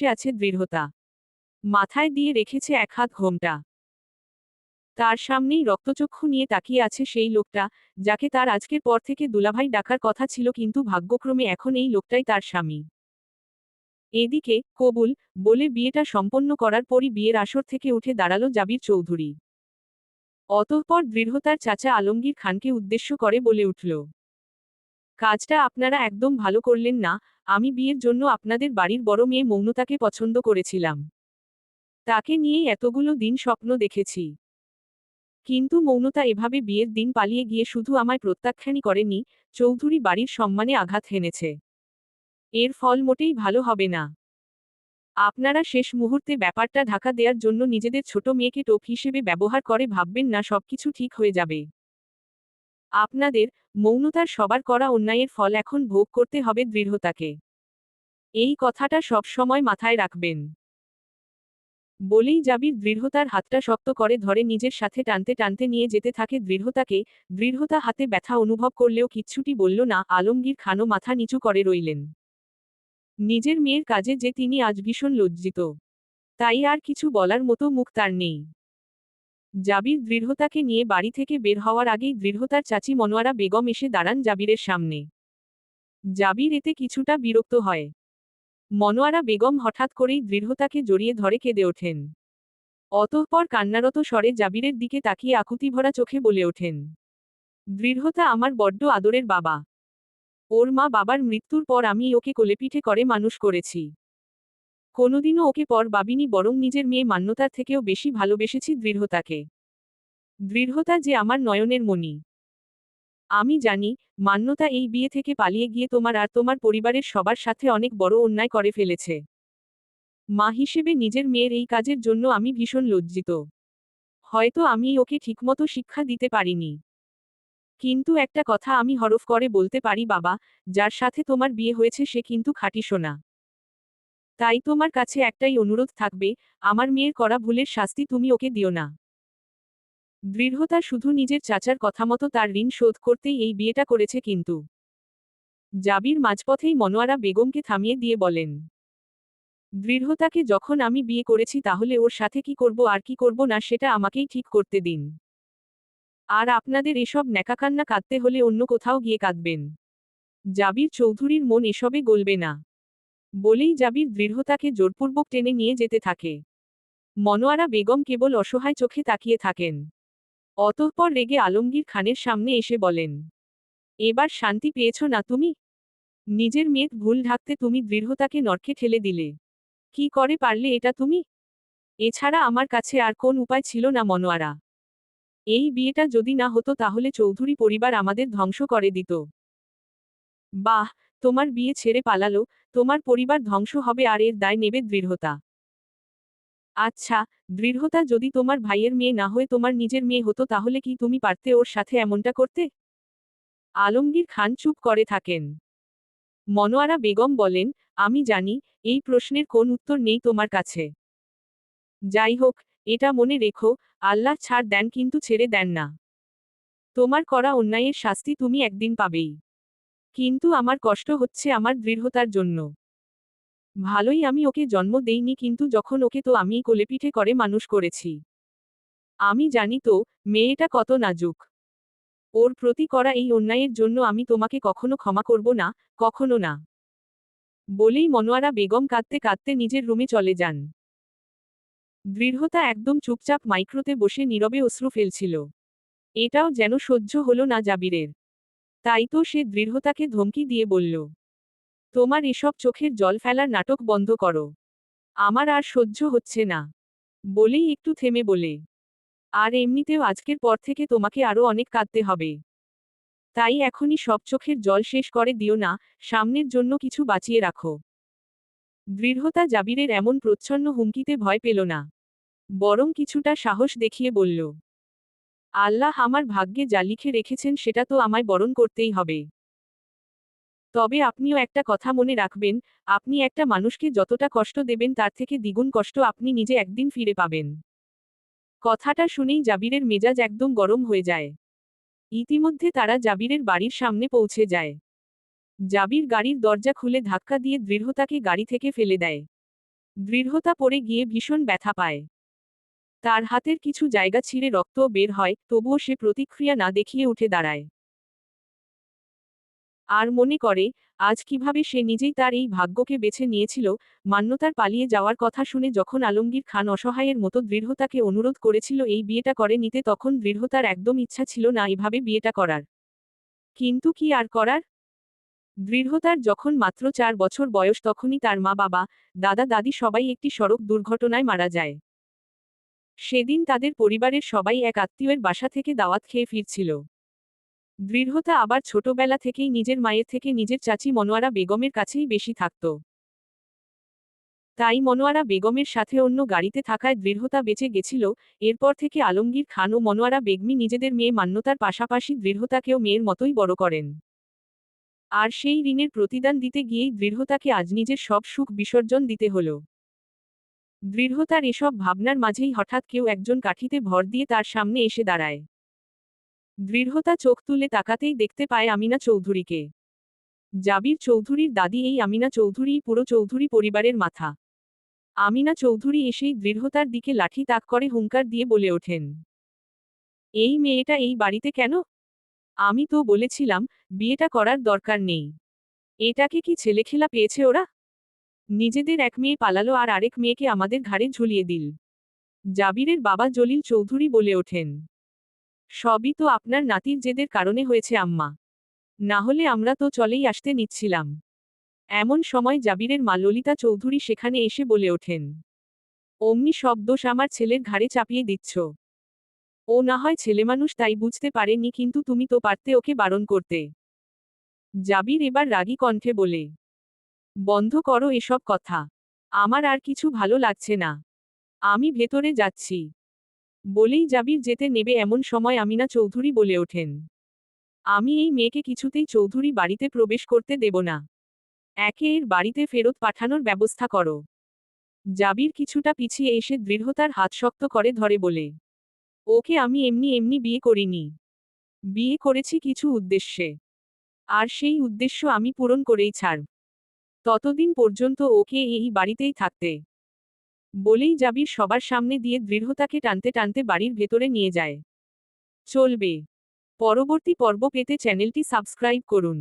বসে আছে দৃঢ়তা। মাথায় দিয়ে রেখেছে এক হাত ঘোমটা। তার সামনেই রক্তচক্ষু নিয়ে তাকিয়ে আছে সেই লোকটা, যাকে তার আজকের পর থেকে দুলাভাই ডাকার কথা ছিল কিন্তু ভাগ্যক্রমে এখন এই লোকটাই তার স্বামী। এদিকে কবুল বলে বিয়েটা সম্পন্ন করার পরই বিয়ের আসর থেকে উঠে দাঁড়াল জাবির চৌধুরী। অতঃপর দৃঢ়তার চাচা আলমগীর খানকে উদ্দেশ্য করে বলে উঠল কাজটা আপনারা একদম ভালো করলেন না, আমি বিয়ের জন্য আপনাদের বাড়ির বড় মেয়ে মৌনতাকে পছন্দ করেছিলাম। তাকে নিয়েই এতগুলো দিন স্বপ্ন দেখেছি। কিন্তু মৌনতা এভাবে বিয়ের দিন পালিয়ে গিয়ে শুধু আমায় প্রত্যাখ্যানই করেনি, চৌধুরী বাড়ির সম্মানে আঘাত হেনেছে। এর ফল মোটেই ভালো হবে না। আপনারা শেষ মুহূর্তে ব্যাপারটা ঢাকা দেওয়ার জন্য নিজেদের ছোট মেয়েকে টোপ হিসেবে ব্যবহার করে ভাববেন না, সবকিছু ঠিক হয়ে যাবে। আপনাদের মৌনতার সবার করা অন্যায়ের ফল এখন ভোগ করতে হবে দৃঢ়তাকে। এই কথাটা সব সময় মাথায় রাখবেন। বলেই জাবির দৃঢ়তার হাতটা শক্ত করে ধরে নিজের সাথে টানতে টানতে নিয়ে যেতে থাকে দৃঢ়তাকে। দৃঢ়তা হাতে ব্যথা অনুভব করলেও কিচ্ছুটি বলল, না, আলমগীর খানও মাথা নিচু করে রইলেন। নিজের মেয়ের কাজে যে তিনি আজ ভীষণ লজ্জিত। তাই আর কিছু বলার মতো মুখ তার নেই। জাবির দৃঢ়তাকে নিয়ে বাড়ি থেকে বের হওয়ার আগেই দৃঢ়তার চাচি মনোয়ারা বেগম এসে দাঁড়ান জাবিরের সামনে। জাবির এতে কিছুটা বিরক্ত হয়। মনোয়ারা বেগম হঠাৎ করেই দৃঢ়তাকে জড়িয়ে ধরে কেঁদে ওঠেন। অতঃপর কান্নারত স্বরে জাবিরের দিকে তাকিয়ে আকুতি ভরা চোখে বলে ওঠেন, দৃঢ়তা আমার বড্ড আদরের বাবা। ওর মা বাবার মৃত্যুর পর আমি ওকে কোলেপিঠে করে মানুষ করেছি। কোনোদিনও ওকে পর বাবিনি বরং নিজের মেয়ে মান্যতার থেকেও বেশি ভালোবেসেছি দৃঢ়তাকে। দৃঢ়তা যে আমার নয়নের মণি। আমি জানি, মান্যতা এই বিয়ে থেকে পালিয়ে গিয়ে তোমার আর তোমার পরিবারের সবার সাথে অনেক বড় অন্যায় করে ফেলেছে। মা হিসেবে নিজের মেয়ের এই কাজের জন্য আমি ভীষণ লজ্জিত। হয়তো আমি ওকে ঠিকমতো শিক্ষা দিতে পারিনি। কিন্তু একটা কথা আমি হরফ করে বলতে পারি, বাবা, যার সাথে তোমার বিয়ে হয়েছে সে কিন্তু খাঁটি সোনা। তাই তোমার কাছে একটাই অনুরোধ থাকবে, আমার মেয়ের করা ভুলের শাস্তি তুমি ওকে দিও না। দৃঢ়তা শুধু নিজের চাচার কথা মতো তার ঋণ শোধ করতেই এই বিয়েটা করেছে কিন্তু। জাবির মাঝপথেই মনোয়ারা বেগমকে থামিয়ে দিয়ে বলেন, দৃঢ়তাকে যখন আমি বিয়ে করেছি তাহলে ওর সাথে কি করব আর কি করব না সেটা আমাকেই ঠিক করতে দিন। আর আপনাদের এসব ন্যাকাকান্না কাঁদতে হলে অন্য কোথাও গিয়ে কাঁদবেন। জাবির চৌধুরীর মন এসবে গলবে না। বলেই জাবির দৃঢ়তাকে জোরপূর্বক টেনে নিয়ে যেতে থাকে। মনোয়ারা বেগম কেবল অসহায় চোখে তাকিয়ে থাকেন। অতঃপর রেগে আলমগীর খানের সামনে এসে বলেন, এবার শান্তি পেয়েছ না তুমি? নিজের মেয়ের ভুল ঢাকতে তুমি দৃঢ়তাকে নরকে ঠেলে দিলে। কি করে পারলে এটা তুমি? এছাড়া আমার কাছে আর কোন উপায় ছিল না মনোয়ারা। এই বিয়েটা যদি না হতো তাহলে চৌধুরী পরিবার আমাদের ধ্বংস করে দিত। বাহ, তোমার বিয়ে ছেড়ে পালালো, তোমার পরিবার ধ্বংস হবে আর এর দায় নেবে দৃঢ়তা। আচ্ছা দৃঢ়তা যদি তোমার ভাইয়ের মেয়ে না হয়ে তোমার নিজের মেয়ে হতো তাহলে কি তুমি পারতে ওর সাথে এমনটা করতে? আলমগীর খান চুপ করে থাকেন। মনোয়ারা বেগম বলেন, আমি জানি, এই প্রশ্নের কোন উত্তর নেই তোমার কাছে। যাই হোক, এটা মনে রেখো, আল্লাহ ছাড় দেন কিন্তু ছেড়ে দেন না। তোমার করা অন্যায়ের শাস্তি তুমি একদিন পাবেই। কিন্তু আমার কষ্ট হচ্ছে আমার দৃঢ়তার জন্য। ভালোই আমি ওকে জন্ম দেইনি কিন্তু যখন ওকে তো আমিই কোলেপিঠে করে মানুষ করেছি। আমি জানি তো, মেয়েটা কত নাজুক। ওর প্রতি করা এই অন্যায়ের জন্য আমি তোমাকে কখনো ক্ষমা করব না, কখনো না। বলেই মনোয়ারা বেগম কাঁদতে কাঁদতে নিজের রুমে চলে যান। দৃঢ়তা একদম চুপচাপ মাইক্রোতে বসে নীরবে অশ্রু ফেলছিল। এটাও যেন সহ্য হলো না জাবিরের। তাই তো সে দৃঢ়তাকে ধমকি দিয়ে বলল, তোমার এসব চোখের জল ফেলার নাটক বন্ধ করো। আমার আর সহ্য হচ্ছে না। বলেই একটু থেমে বলে, আর এমনিতেও আজকের পর থেকে তোমাকে আরও অনেক কাঁদতে হবে। তাই এখনই সব চোখের জল শেষ করে দিও না, সামনের জন্য কিছু বাঁচিয়ে রাখো। দৃঢ়তা জাবিরের এমন প্রচ্ছন্ন হুমকিতে ভয় পেল না। বরং কিছুটা সাহস দেখিয়ে বলল আল্লাহ আমার ভাগ্যে যা লিখে রেখেছেন সেটা তো আমায় বরণ করতেই হবে। তবে আপনিও একটা কথা মনে রাখবেন, আপনি একটা মানুষকে যতটা কষ্ট দেবেন তার থেকে দ্বিগুণ কষ্ট আপনি নিজে একদিন ফিরে পাবেন। কথাটা শুনেই জাবিরের মেজাজ একদম গরম হয়ে যায়। ইতিমধ্যে তারা জাবিরের বাড়ির সামনে পৌঁছে যায়। জাবির গাড়ির দরজা খুলে ধাক্কা দিয়ে দৃঢ়তাকে গাড়ি থেকে ফেলে দেয়। দৃঢ়তা পড়ে গিয়ে ভীষণ ব্যথা পায়। তার হাতের কিছু জায়গা ছিঁড়ে রক্ত বের হয়, তবুও সে প্রতিক্রিয়া না দেখিয়ে উঠে দাঁড়ায়। আর মনে করে, আজ কীভাবে সে নিজেই তার এই ভাগ্যকে বেছে নিয়েছিল, মান্যতার পালিয়ে যাওয়ার কথা শুনে যখন আলমগীর খান অসহায়ের মতো দৃঢ়তাকে অনুরোধ করেছিল এই বিয়েটা করে নিতে, তখন দৃঢ়তার একদম ইচ্ছা ছিল না এভাবে বিয়েটা করার। কিন্তু কি আর করার? দৃঢ়তার যখন মাত্র চার বছর বয়স, তখনই তার মা বাবা দাদা দাদি সবাই একটি সড়ক দুর্ঘটনায় মারা যায়। সেদিন তাদের পরিবারের সবাই এক আত্মীয়ের বাসা থেকে দাওয়াত খেয়ে ফিরছিল। দৃঢ়তা আবার ছোটবেলা থেকেই নিজের মায়ের থেকে নিজের চাচি মনোয়ারা বেগমের কাছেই বেশি থাকত। তাই মনোয়ারা বেগমের সাথে অন্য গাড়িতে থাকায় দৃঢ়তা বেঁচে গেছিল, এরপর থেকে আলমগীর খান ও মনোয়ারা বেগমি নিজেদের মেয়ে মান্যতার পাশাপাশি দৃঢ়তাকেও মেয়ের মতোই বড় করেন। আর সেই ঋণের প্রতিদান দিতে গিয়েই দৃঢ়তাকে আজ নিজের সব সুখ বিসর্জন দিতে হল। দৃঢ়তার এসব ভাবনার মাঝেই হঠাৎ কেউ একজন কাঠিতে ভর দিয়ে তার সামনে এসে দাঁড়ায়। দৃঢ়তা চোখ তুলে তাকাতেই দেখতে পায় আমিনা চৌধুরীকে। জাবির চৌধুরীর দাদি এই আমিনা চৌধুরী পুরো চৌধুরী পরিবারের মাথা। আমিনা চৌধুরী এসেই দৃঢ়তার দিকে লাঠি তাক করে হুঙ্কার দিয়ে বলে ওঠেন, এই মেয়েটা এই বাড়িতে কেন? আমি তো বলেছিলাম, বিয়েটা করার দরকার নেই। এটাকে কি ছেলেখেলা পেয়েছে ওরা? নিজেদের এক মেয়ে পালালো আর আরেক মেয়েকে আমাদের ঘাড়ে ঝুলিয়ে দিল। জাবিরের বাবা জলিল চৌধুরী বলে ওঠেন, সবই তো আপনার নাতির জেদের কারণে হয়েছে আম্মা। না হলে আমরা তো চলেই আসতে নিচ্ছিলাম। এমন সময় জাবিরের মা ললিতা চৌধুরী সেখানে এসে বলে ওঠেন, অমনি সব দোষ আমার ছেলের ঘাড়ে চাপিয়ে দিচ্ছ। ও না হয় ছেলেমানুষ তাই বুঝতে পারেনি, কিন্তু তুমি তো পারতে ওকে বারণ করতে। জাবির এবার রাগী কণ্ঠে বলে বন্ধ করো এসব কথা। আমার আর কিছু ভালো লাগছে না। আমি ভেতরে যাচ্ছি। বলেই জাবির যেতে নেবে এমন সময় আমিনা চৌধুরী বলে ওঠেন। আমি এই মেয়েকে কিছুতেই চৌধুরী বাড়িতে প্রবেশ করতে দেব না। একে এর বাড়িতে ফেরত পাঠানোর ব্যবস্থা করো। জাবির কিছুটা পিছিয়ে এসে দৃঢ়তার হাত শক্ত করে ধরে বলে, ওকে আমি এমনি এমনি বিয়ে করিনি। বিয়ে করেছি কিছু উদ্দেশ্যে। আর সেই উদ্দেশ্য আমি পূরণ করেই ছাড়ব। ততদিন পর্যন্ত ওকে এই বাড়িতেই থাকতে বলেই যাবি সবার সামনে দিয়ে দৃঢ়তাকে টানতে টানতে বাড়ির ভেতরে নিয়ে যায়। চলবে। পরবর্তী পর্ব পেতে চ্যানেলটি সাবস্ক্রাইব করুন।